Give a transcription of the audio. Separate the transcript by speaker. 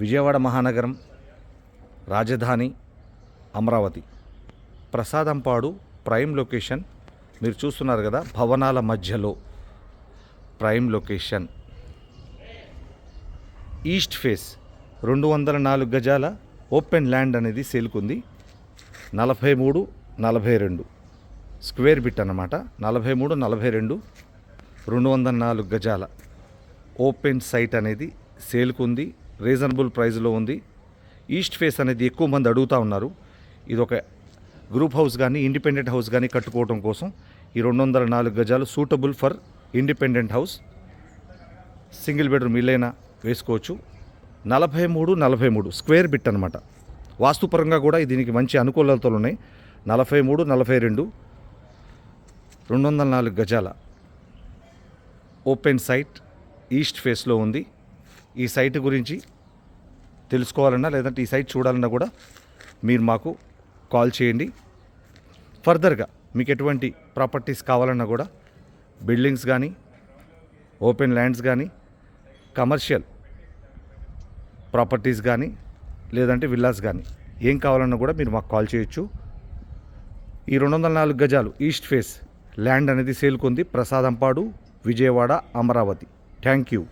Speaker 1: విజయవాడ మహానగరం రాజధాని Amaravati. Prasadampadu prime location మీరు చూస్తున్నారు కదా భవనాల మధ్యలో. Prime location. ఈస్ట్ ఫేస్ రెండు వందల నాలుగు గజాల ఓపెన్ ల్యాండ్ అనేది సేల్కుంది. నలభై మూడు నలభై రెండు స్క్వేర్ బిట్ అన్నమాట. నలభై మూడు నలభై రెండు రెండు వందల నాలుగు గజాల ఓపెన్ సైట్ అనేది సేల్కుంది. రీజనబుల్ ప్రైస్లో ఉంది. ఈస్ట్ ఫేస్ అనేది ఎక్కువ మంది అడుగుతూ ఉన్నారు. ఇది ఒక గ్రూప్ హౌస్ కానీ ఇండిపెండెంట్ హౌస్ కానీ కట్టుకోవడం కోసం ఈ రెండు వందల నాలుగు గజాలు suitable for independent house. Single bedroom ఇల్లైనా వేసుకోవచ్చు. నలభై మూడు నలభై మూడు స్క్వేర్ బిట్ అనమాట వాస్తుపరంగా కూడా దీనికి మంచి అనుకూలతలు ఉన్నాయి. నలభై మూడు నలభై రెండు రెండు వందల నాలుగు గజాల ఓపెన్ సైట్ ఈస్ట్ ఫేస్లో ఉంది. ఈ సైట్ గురించి తెలుసుకోవాలన్నా లేదంటే ఈ సైట్ చూడాలన్నా కూడా మీరు మాకు కాల్ చేయండి. ఫర్దర్గా మీకు ఎటువంటి ప్రాపర్టీస్ కావాలన్నా కూడా బిల్డింగ్స్ కానీ ఓపెన్ ల్యాండ్స్ కానీ కమర్షియల్ ప్రాపర్టీస్ కానీ లేదంటే విల్లాస్ కానీ ఏం కావాలన్నా కూడా మీరు మాకు కాల్ చేయొచ్చు. ఈ రెండు వందల నాలుగు గజాలు ఈస్ట్ ఫేస్ ల్యాండ్ అనేది సేల్కొంది ప్రసాదంపాడు విజయవాడ అమరావతి. Thank you.